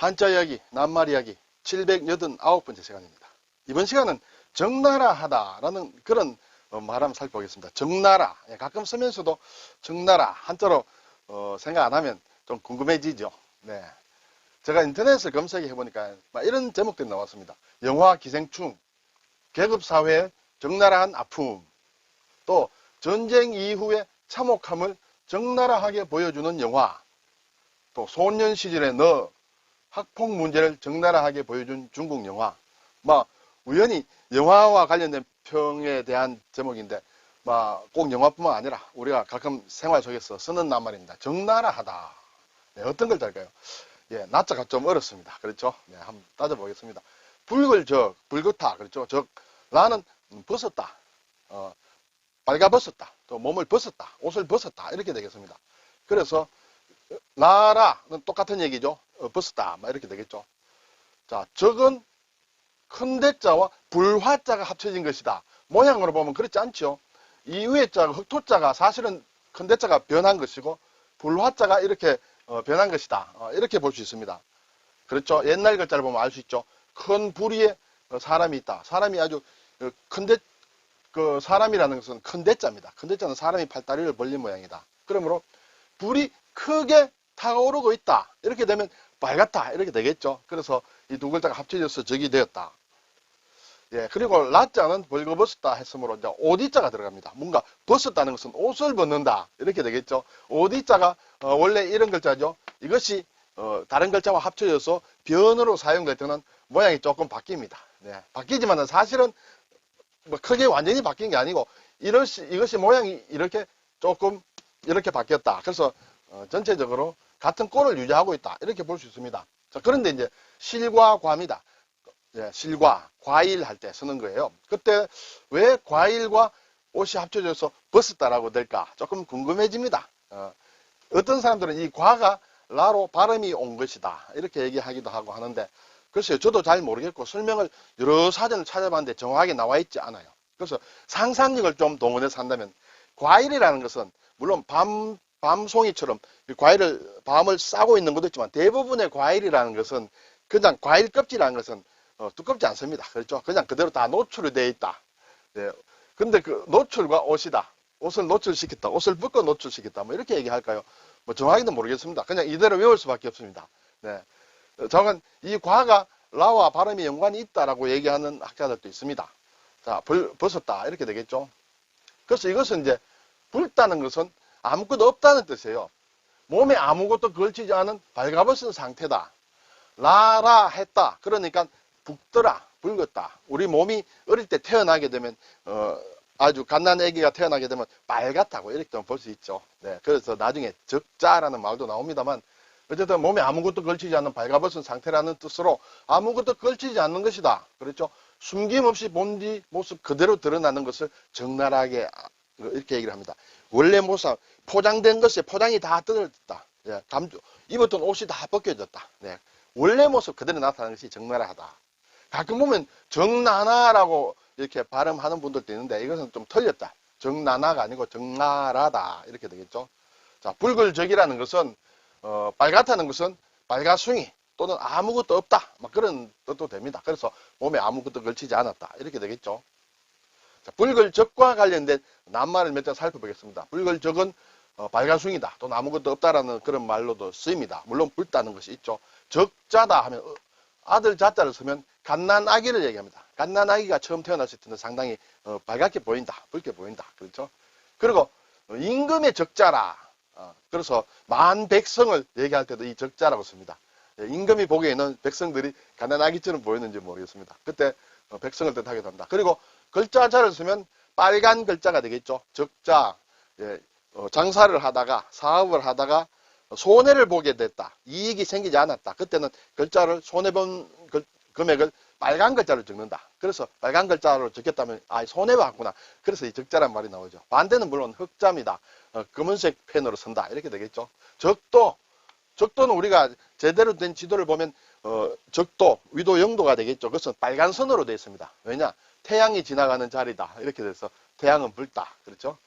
한자 이야기, 낱말 이야기 789번째 시간입니다. 이번 시간은 적나라하다라는 그런 어, 말 한번 살펴보겠습니다. 적나라. 예, 가끔 쓰면서도 적나라 한자로 어, 생각 안 하면 좀 궁금해지죠. 네. 제가 인터넷을 검색해 보니까 막 이런 제목들이 나왔습니다. 영화 기생충, 계급사회의 적나라한 아픔, 또 전쟁 이후의 참혹함을 적나라하게 보여주는 영화, 또 소년 시절의 너, 학폭 문제를 적나라하게 보여준 중국 영화. 막 우연히 영화와 관련된 평에 대한 제목인데 막꼭 영화뿐만 아니라 우리가 가끔 생활 속에서 쓰는 낱말입니다. 적나라하다. 네, 어떤 걸 잘까요? 예, 나자가 좀 어렵습니다. 그렇죠? 네, 한번 따져보겠습니다. 붉을 적, 붉었다. 그렇죠? 적, 나는 벗었다. 어, 빨가벗었다. 또 몸을 벗었다. 옷을 벗었다. 이렇게 되겠습니다. 그래서 나라는 똑같은 얘기죠. 어, 벗었다. 막 이렇게 되겠죠. 자, 적은 큰 대자와 불화자가 합쳐진 것이다. 모양으로 보면 그렇지 않죠. 이 위에 자가 흑토자가 사실은 큰 대자가 변한 것이고 불화자가 이렇게 어, 변한 것이다. 어, 이렇게 볼 수 있습니다. 그렇죠. 옛날 글자를 보면 알 수 있죠. 큰 부리에 어, 사람이 있다. 사람이 아주 어, 큰 대, 그 사람이라는 것은 큰 대자입니다. 큰 대자는 사람이 팔다리를 벌린 모양이다. 그러므로 불이 크게 타오르고 있다. 이렇게 되면 빨갛다. 이렇게 되겠죠. 그래서 이 두 글자가 합쳐져서 적이 되었다. 예, 그리고 라자는 벌거벗었다 했으므로 이제 오디자가 들어갑니다. 뭔가 벗었다는 것은 옷을 벗는다. 이렇게 되겠죠. 오디자가 어, 원래 이런 글자죠. 이것이 어, 다른 글자와 합쳐져서 변으로 사용될 때는 모양이 조금 바뀝니다. 네, 바뀌지만은 사실은 뭐 크게 완전히 바뀐 게 아니고 이것이, 이것이 모양이 이렇게 조금 이렇게 바뀌었다. 그래서 어, 전체적으로 같은 꼴을 유지하고 있다. 이렇게 볼 수 있습니다. 자, 그런데 이제 실과 과입니다. 예, 실과 과일 할 때 쓰는 거예요. 그때 왜 과일과 옷이 합쳐져서 벗었다라고 될까? 조금 궁금해집니다. 어, 떤 사람들은 이 과가 라로 발음이 온 것이다. 이렇게 얘기하기도 하고 하는데 글쎄요. 저도 잘 모르겠고 설명을 여러 사전을 찾아봤는데 정확하게 나와 있지 않아요. 그래서 상상력을 좀 동원해서 한다면 과일이라는 것은 물론 밤, 밤송이처럼 이 과일을, 밤을 싸고 있는 것도 있지만 대부분의 과일이라는 것은 그냥 과일 껍질이라는 것은 어, 두껍지 않습니다. 그렇죠? 그냥 그대로 다 노출이 되어 있다. 네. 근데 그 노출과 옷이다. 옷을 노출시켰다. 옷을 벗고 노출시켰다. 뭐 이렇게 얘기할까요? 뭐 정확히는 모르겠습니다. 그냥 이대로 외울 수밖에 없습니다. 네. 어, 정확한 이 과가 라와 발음이 연관이 있다라고 얘기하는 학자들도 있습니다. 자, 벌, 벗었다. 이렇게 되겠죠. 그래서 이것은 이제 붉다는 것은 아무것도 없다는 뜻이에요. 몸에 아무것도 걸치지 않은 발가벗은 상태다. 라라 했다. 그러니까 붓더라, 붉었다. 우리 몸이 어릴 때 태어나게 되면 어, 아주 갓난 아기가 태어나게 되면 빨갛다고 이렇게 볼수 있죠. 네, 그래서 나중에 적자라는 말도 나옵니다만 어쨌든 몸에 아무것도 걸치지 않는 발가벗은 상태라는 뜻으로 아무것도 걸치지 않는 것이다. 그렇죠? 숨김없이 본디 모습 그대로 드러나는 것을 적나라하게 아, 이렇게 얘기를 합니다. 원래 모습 포장된 것에 포장이 다 뜯어졌다. 예, 감주, 입었던 옷이 다 벗겨졌다. 네, 원래 모습 그대로 나타나는 것이 적나라하다. 가끔 보면 정나나라고 이렇게 발음하는 분들도 있는데 이것은 좀 틀렸다. 정나나가 아니고 정나라다 이렇게 되겠죠. 자, 붉을적이라는 것은 어, 빨갛다는 것은 빨가숭이 또는 아무것도 없다. 막 그런 뜻도 됩니다. 그래서 몸에 아무것도 걸치지 않았다. 이렇게 되겠죠. 자, 붉을적과 관련된 낱말을 몇 장 살펴보겠습니다. 붉을적은 어, 빨가숭이다. 또는 아무것도 없다라는 그런 말로도 쓰입니다. 물론 붉다는 것이 있죠. 적자다 하면 어, 아들 자자를 쓰면 갓난 아기를 얘기합니다. 갓난 아기가 처음 태어났을 때는 상당히 어, 빨갛게 보인다. 붉게 보인다. 그렇죠? 그리고 어, 임금의 적자라. 어, 그래서 만 백성을 얘기할 때도 이 적자라고 씁니다. 예, 임금이 보기에는 백성들이 갓난 아기처럼 보였는지 모르겠습니다. 그때 어, 백성을 뜻하기도 합니다. 그리고 글자 자를 쓰면 빨간 글자가 되겠죠. 적자, 예, 어, 장사를 하다가 사업을 하다가 손해를 보게 됐다. 이익이 생기지 않았다. 그때는 글자를 손해본 글- 금액을 빨간 글자로 적는다. 그래서 빨간 글자로 적혔다면 아 손해봤구나. 그래서 이 적자란 말이 나오죠. 반대는 물론 흑자입니다. 어, 검은색 펜으로 쓴다. 이렇게 되겠죠. 적도 적도는 우리가 제대로 된 지도를 보면 어, 적도 위도 영도가 되겠죠. 그것은 빨간 선으로 되어 있습니다. 왜냐 태양이 지나가는 자리다. 이렇게 돼서 태양은 붉다. 그렇죠.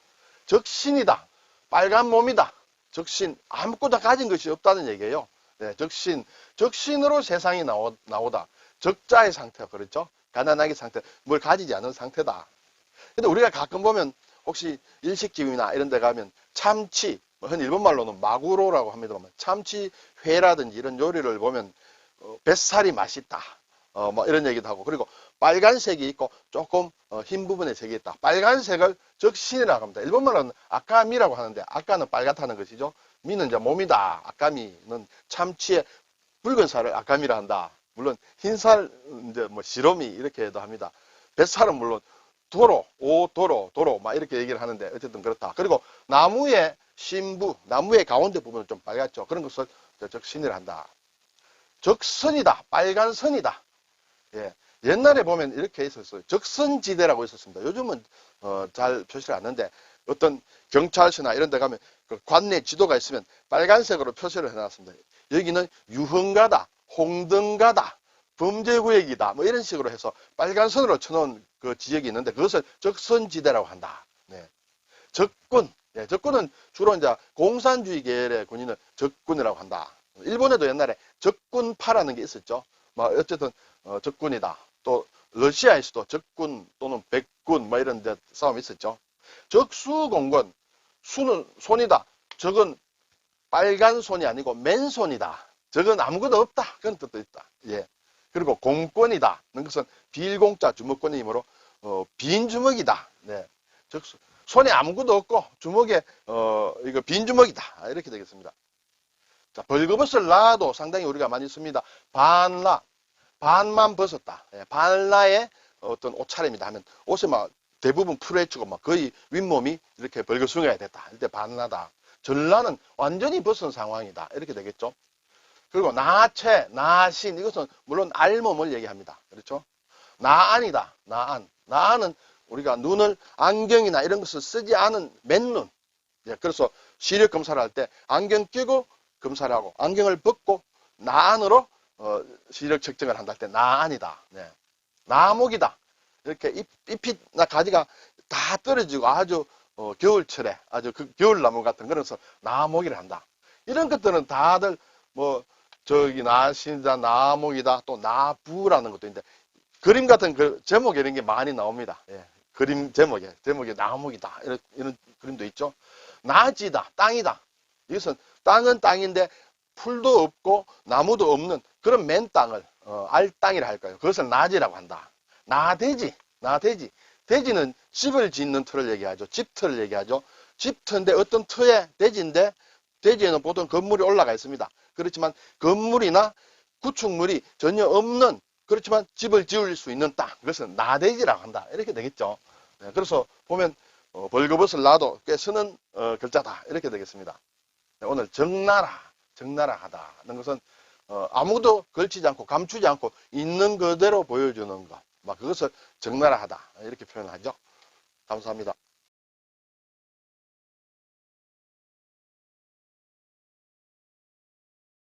적신이다. 빨간 몸이다. 적신 아무것도 가진 것이 없다는 얘기예요. 네, 적신 적신으로 세상이 나오, 나오다. 적자의 상태가 그렇죠. 가난하게 상태, 뭘 가지지 않은 상태다. 근데 우리가 가끔 보면 혹시 일식집이나 이런 데 가면 참치, 뭐 흔히 일본말로는 마구로라고 합니다만 참치 회라든지 이런 요리를 보면 어, 뱃살이 맛있다. 어, 뭐 이런 얘기도 하고 그리고 빨간색이 있고 조금 어, 흰 부분에 색이 있다. 빨간색을 적신이라고 합니다. 일본말로는 아까미라고 하는데 아까는 빨갛다는 것이죠. 미는 이제 몸이다. 아까미는 참치의 붉은 살을 아까미라 한다. 물론 흰살 이제 뭐 시로미 이렇게도 합니다. 뱃살은 물론 도로, 오 도로, 도로 막 이렇게 얘기를 하는데 어쨌든 그렇다. 그리고 나무의 신부, 나무의 가운데 부분은 좀 빨갛죠. 그런 것을 적신이라 한다. 적선이다. 빨간 선이다. 예. 옛날에 보면 이렇게 있었어요. 적선지대라고 있었습니다. 요즘은 어, 잘 표시를 않는데 어떤 경찰서나 이런 데 가면 그 관내 지도가 있으면 빨간색으로 표시를 해놨습니다. 여기는 유흥가다, 홍등가다, 범죄구역이다, 뭐 이런 식으로 해서 빨간 선으로 쳐놓은 그 지역이 있는데 그것을 적선지대라고 한다. 네. 적군, 예, 적군은 주로 이제 공산주의 계열의 군인을 적군이라고 한다. 일본에도 옛날에 적군파라는 게 있었죠. 뭐 어쨌든 어, 적군이다. 또 러시아에서도 적군 또는 백군 뭐 이런 데 싸움이 있었죠. 적수공건 수는 손이다. 적은 빨간 손이 아니고 맨손이다. 적은 아무것도 없다. 그런 뜻도 있다. 예. 그리고 공권이다. 는 것은 빌공자 주먹권이므로 어, 빈 주먹이다. 네. 적수 손에 아무것도 없고 주먹에 어 이거 빈 주먹이다. 이렇게 되겠습니다. 자, 벌거벗을 놔도 상당히 우리가 많이 씁니다. 반라, 반만 벗었다. 예, 반라의 어떤 옷차림이다 하면 옷에 막 대부분 풀어헤치고 막 거의 윗몸이 이렇게 벌거숭이가 됐다. 이때 반라다. 전라는 완전히 벗은 상황이다. 이렇게 되겠죠. 그리고 나체, 나신 이것은 물론 알몸을 얘기합니다. 그렇죠? 나안이다. 나안. 나안은 우리가 눈을 안경이나 이런 것을 쓰지 않은 맨눈. 예, 그래서 시력 검사를 할 때 안경 끼고 검사를 하고 안경을 벗고 나 안으로 어, 시력 측정을 한다 할 때 나 안이다. 네. 나목이다. 이렇게 잎, 잎이나 가지가 다 떨어지고 아주 어, 겨울철에 아주 그 겨울나무 같은 그래서 나목이를 한다. 이런 것들은 다들 뭐 저기 나신이다 나목이다 또 나부라는 것도 있는데 그림 같은 그 제목 이런 게 많이 나옵니다. 예. 그림 제목에 제목에 나목이다 이런, 이런 그림도 있죠. 나지다 땅이다. 이것은 땅은 땅인데 풀도 없고 나무도 없는 그런 맨 땅을 어, 알땅이라 할까요? 그것을 나지라고 한다. 나돼지, 나돼지. 돼지는 집을 짓는 틀을 얘기하죠. 집틀을 얘기하죠. 집터인데 어떤 터에 돼지인데 돼지에는 보통 건물이 올라가 있습니다. 그렇지만 건물이나 구축물이 전혀 없는 그렇지만 집을 지을 수 있는 땅 그것은 나돼지라고 한다. 이렇게 되겠죠. 네, 그래서 보면 어, 벌거벗을 놔도 꽤 쓰는 어, 글자다. 이렇게 되겠습니다. 네, 오늘 정나라, 정나라 하다는 것은 어, 아무도 걸치지 않고 감추지 않고 있는 그대로 보여주는 것. 막 그것을 정나라 하다 이렇게 표현하죠. 감사합니다.